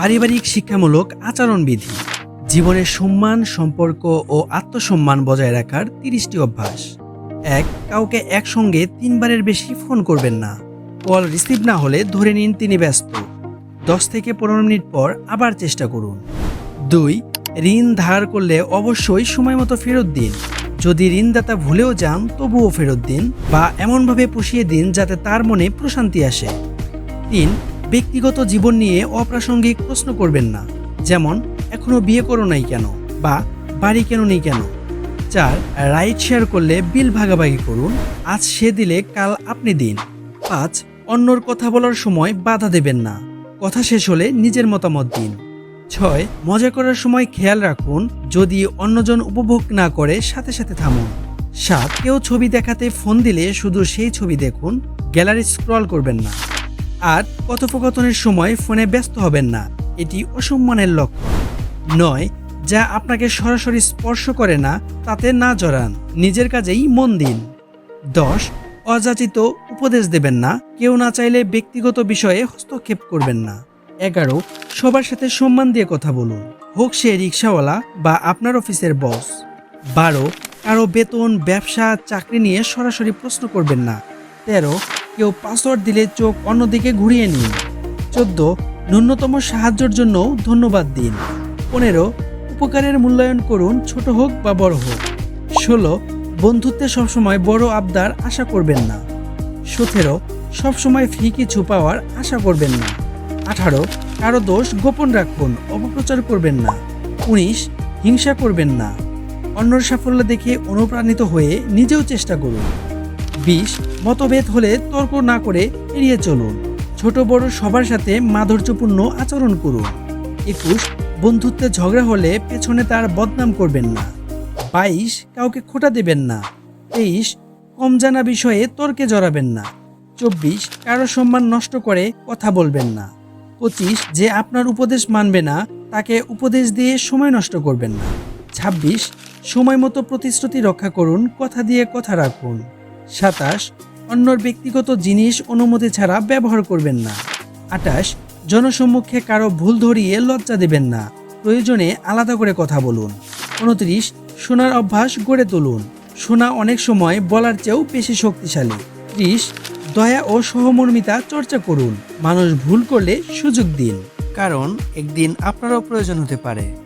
পারিবারিক শিক্ষামূলক আচরণবিধি। জীবনের সম্মান, সম্পর্ক ও আত্মসম্মান বজায় রাখার তিরিশটি অভ্যাস। এক, কাউকে একসঙ্গে তিনবারের বেশি ফোন করবেন না। কল রিসিভ না হলে ধরে নিন তিনি ব্যস্ত। দশ থেকে পনেরো মিনিট পর আবার চেষ্টা করুন। দুই, ঋণ ধার করলে অবশ্যই সময় মতো ফেরত দিন। যদি ঋণদাতা ভুলেও যান, তবুও ফেরত দিন বা এমনভাবে পুষিয়ে দিন যাতে তার মনে প্রশান্তি আসে। তিন ব্যক্তিগত জীবন নিয়ে অপ্রাসঙ্গিক প্রশ্ন করবেন না। যেমন এখনও বিয়ে করো নাই কেন? বা, বাড়ি কেন নেই কেন? চার, রাইড শেয়ার করলে বিল ভাগাভাগি করুন। আজ সে দিলে, কাল আপনি দিন। পাঁচ, অন্যর কথা বলার সময় বাধা দেবেন না। কথা শেষ হলে নিজের মতামত দিন। ছয়, মজা করার সময় খেয়াল রাখুন। যদি অন্যজন উপভোগ না করে, সাথে সাথে থামুন। সাত, কেউ ছবি দেখাতে ফোন দিলে শুধু সেই ছবি দেখুন। গ্যালারি স্ক্রল করবেন না। আর কথোপকথনের সময় ফোনে ব্যস্ত হবেন না। এটি অসম্মানের লক্ষণ। নয়, যা আপনাকে সরাসরি স্পর্শ করে না, তাতে না জড়ান। নিজের কাজেই মন দিন। দশ, অযাচিত উপদেশ দেবেন না। কেউ না চাইলে ব্যক্তিগত বিষয়ে হস্তক্ষেপ করবেন না। এগারো, সবার সাথে সম্মান দিয়ে কথা বলুন। হোক সে রিক্সাওয়ালা বা আপনার অফিসের বস। বারো, কারও বেতন, ব্যবসা, চাকরি নিয়ে সরাসরি প্রশ্ন করবেন না। তেরো কেউ পাসওয়ার্ড দিলে চোখ অন্যদিকে ঘুরিয়ে নিন। চোদ্দ, ন্যূনতম সাহায্যের জন্য ধন্যবাদ দিন। পনেরো, উপকারের মূল্যায়ন করুন, ছোট হোক বা বড় হোক। ষোলো, বন্ধুত্বে সবসময় বড় আবদার আশা করবেন না। সতেরো, সবসময় ফ্রি কিছু পাওয়ার আশা করবেন না। আঠারো, কারও দোষ গোপন রাখুন, অপপ্রচার করবেন না। উনিশ, হিংসা করবেন না। অন্যর সাফল্য দেখে অনুপ্রাণিত হয়ে নিজেও চেষ্টা করুন। বিশ মতভেদ হলে তর্ক না করে এড়িয়ে চলুন। ছোট বড় সবার সাথে মাধুর্যপূর্ণ আচরণ করুন। একুশ, বন্ধুত্বে ঝগড়া হলে পেছনে তার বদনাম করবেন না। বাইশ, কাউকে খোটা দেবেন না। তেইশ কম জানা বিষয়ে তর্কে জড়াবেন না। চব্বিশ, কারও সম্মান নষ্ট করে কথা বলবেন না। পঁচিশ, যে আপনার উপদেশ মানবে না, তাকে উপদেশ দিয়ে সময় নষ্ট করবেন না। ছাব্বিশ সময় মতো প্রতিশ্রুতি রক্ষা করুন, কথা দিয়ে কথা রাখুন। সাতাশ, অন্যর ব্যক্তিগত জিনিস অনুমতি ছাড়া ব্যবহার করবেন না। আটাশ জনসম্মুখে কারও ভুল ধরিয়ে লজ্জা দেবেন না। প্রয়োজনে আলাদা করে কথা বলুন। উনত্রিশ, শোনার অভ্যাস গড়ে তুলুন। শোনা অনেক সময় বলার চেয়েও বেশি শক্তিশালী। ত্রিশ, দয়া ও সহমর্মিতা চর্চা করুন। মানুষ ভুল করলে সুযোগ দিন। কারণ একদিন আপনারও প্রয়োজন হতে পারে।